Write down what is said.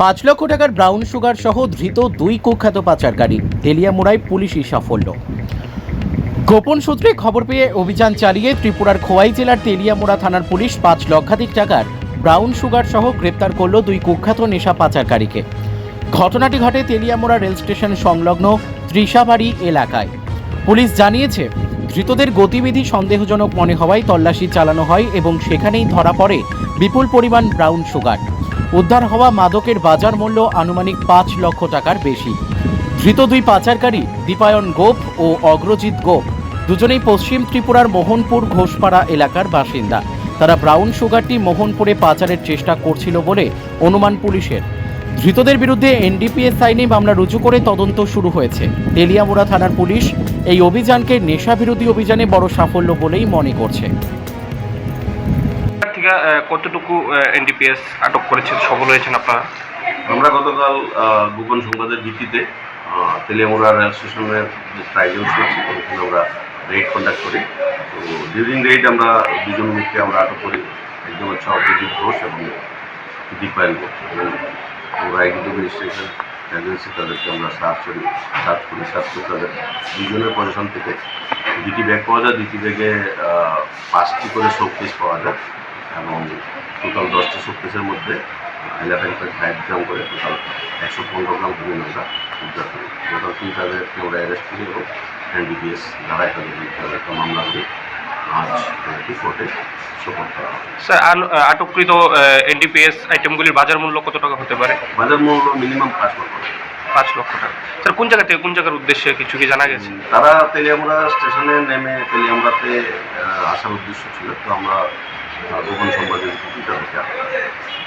পাঁচ লক্ষ টাকার ব্রাউন সুগার সহ ধৃত দুই কুখ্যাত পাচারকারী। তেলিয়ামুড়ায় পুলিশি সাফল্য। গোপন সূত্রে খবর পেয়ে অভিযান চালিয়ে ত্রিপুরার খোয়াই জেলার তেলিয়ামুড়া থানার পুলিশ পাঁচ লক্ষাধিক টাকার ব্রাউন সুগার সহ গ্রেপ্তার করল দুই কুখ্যাত নেশা পাচারকারীকে। ঘটনাটি ঘটে তেলিয়ামুড়া রেল স্টেশন সংলগ্ন ত্রিশাবাড়ি এলাকায়। পুলিশ জানিয়েছে, ধৃতদের গতিবিধি সন্দেহজনক মনে হওয়ায় তল্লাশি চালানো হয় এবং সেখানেই ধরা পড়ে বিপুল পরিমাণ ব্রাউন সুগার উদ্ধার হওয়া মাদকের বাজার মূল্য আনুমানিক পাঁচ লক্ষ টাকার বেশি। ধৃত দুই পাচারকারী দীপায়ন গোপ ও অগ্রজিৎ গোপ দুজনেই পশ্চিম ত্রিপুরার মোহনপুর ঘোষপাড়া এলাকার বাসিন্দা। তারা ব্রাউন সুগারটি মোহনপুরে পাচারের চেষ্টা করছিল বলে অনুমান পুলিশের। ধৃতদের বিরুদ্ধে এনডিপিএস আইনে মামলা রুজু করে তদন্ত শুরু হয়েছে। তেলিয়ামুড়া থানার পুলিশ এই অভিযানকে নেশা বিরোধী অভিযানে বড় সাফল্য বলেই মনে করছে। থেকে কতটুকু এনডিপিএস আটক করেছেন, সফল হয়েছেন আপনারা? আমরা গতকাল গোপন সংবাদের ভিত্তিতে তেলিয়ামুড়া রেল স্টেশনের যে ট্রাইজেন্স আছে ওখানে আমরা রেড কন্ডাক্ট করি। তো ডিউরিং রেড আমরা, দুজন লোককে আমরা আটক করি, একজন হচ্ছে অপোজিট ঘোষ এবং দীপায়ন ঘোষ। এবং এজেন্সি তাদেরকে আমরা সার্চ করি সার্চ করি সার্চ করে তাদের দুজনের পজিশন থেকে। দুটি ব্যাগ পাওয়া যায়, দুটি ব্যাগে পাঁচটি করে শোকেস পাওয়া যায়। দশটি শোকেসের মধ্যে ইলেভেন পয়েন্ট ফাইভ গ্রাম করে টোটাল একশো পনেরো গ্রাম হিমেন আমরা উদ্ধার করি। টোটাল তিন তাদেরকে আমরা অ্যারেস্ট করি এবং এনডিপিএস ধারায় তাদের একটা মামলা করি। স্যার আটককৃত এনডিপিএস আইটেমগুলির বাজার মূল্য কত টাকা হতে পারে? বাজার মূল্য মিনিমাম পাঁচ লক্ষ টাকা। পাঁচ লক্ষ টাকা। স্যার কোন জায়গা থেকে কোন জায়গার উদ্দেশ্যে কিছু কি জানা গেছে? তারা তেলিয়ামুড়া স্টেশনে নেমে তেলিয়ামুড়াতে আহ, আসার উদ্দেশ্য ছিল। তো আমরা গোপন সংবাদের ভিত্তিতে তাদেরকে